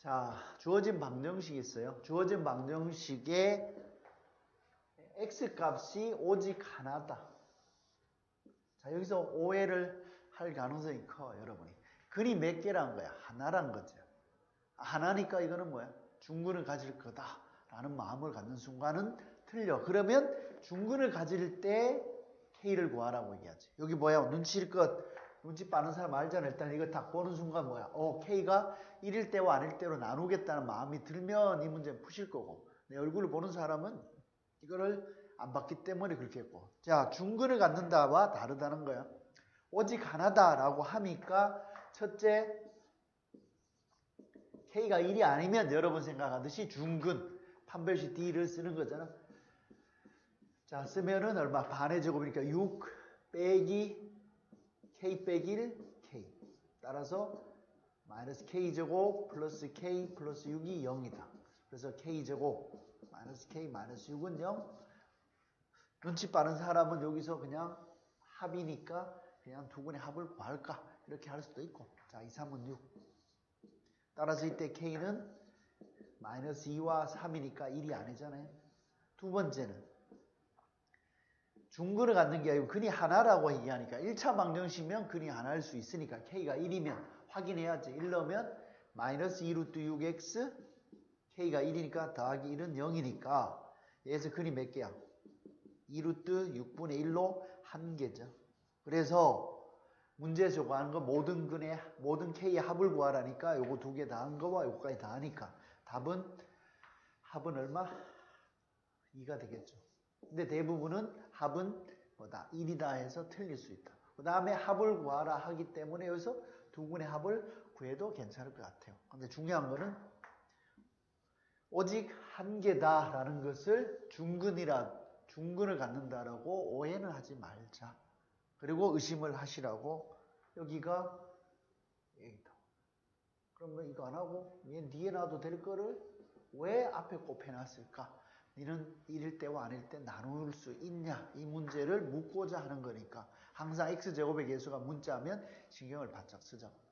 자, 주어진 방정식이 있어요. 주어진 방정식에 x 값이 오직 하나다. 자, 여기서 오해를 할 가능성이 커, 여러분이. 근이 몇 개란 거야? 하나란 거죠. 하나니까 이거는 뭐야? 중근을 가질 거다. 라는 마음을 갖는 순간은 틀려. 그러면 중근을 가질 때 K를 구하라고 얘기하지. 여기 뭐야? 눈치일 것. 눈치 빠는 사람 알잖아. 일단 이거 딱 보는 순간 뭐야? 어, K가 1일 때와 아닐 때로 나누겠다는 마음이 들면 이 문제는 푸실 거고. 내 얼굴을 보는 사람은 이거를 안 봤기 때문에 그렇게 했고. 자, 중근을 갖는다와 다르다는 거야. 오직 하나다라고 하니까 첫째, K가 1이 아니면 여러분 생각하듯이 중근, 판별식 D를 쓰는 거잖아. 자, 쓰면은 얼마? 반의 제곱이니까 6 빼기 K 빼기 1, K. 따라서 마이너스 K제곱 플러스 K 플러스 6이 0이다. 그래서 K제곱 마이너스 K 마이너스 6은 0. 눈치 빠른 사람은 여기서 그냥 합이니까 그냥 두 분의 합을 구할까? 이렇게 할 수도 있고. 자, 2, 3은 6. 따라서 이때 K는 마이너스 2와 3이니까 1이 아니잖아요. 두 번째는 중근을 갖는 게 아니고 근이 하나라고 얘기하니까 1차 방정식이면 근이 하나일 수 있으니까 K가 1이면 확인해야지. 1 넣으면 마이너스 2루트 6x K가 1이니까 더하기 1은 0이니까 여기서 근이 몇 개야? 2루트 6분의 1로 한 개죠. 그래서 문제에서 구하는 거 모든 근의 모든 K의 합을 구하라니까 요거 두 개 다 한 거와 요거까지 다 하니까 답은 합은 얼마? 2가 되겠죠. 근데 대부분은 합은 뭐다? 1이다 해서 틀릴 수 있다. 그 다음에 합을 구하라 하기 때문에 여기서 두 분의 합을 구해도 괜찮을 것 같아요. 근데 중요한 거는 오직 한 개다라는 것을 중근이라 중근을 갖는다라고 오해는 하지 말자. 그리고 의심을 하시라고 여기가 여기다. 그러면 이거 안 하고 얘 뒤에 놔도 될 거를 왜 앞에 꼽혀놨을까? 니는 일일 때와 아닐 때 나눌 수 있냐? 이 문제를 묻고자 하는 거니까 항상 x제곱의 개수가 문자면 신경을 바짝 쓰자고.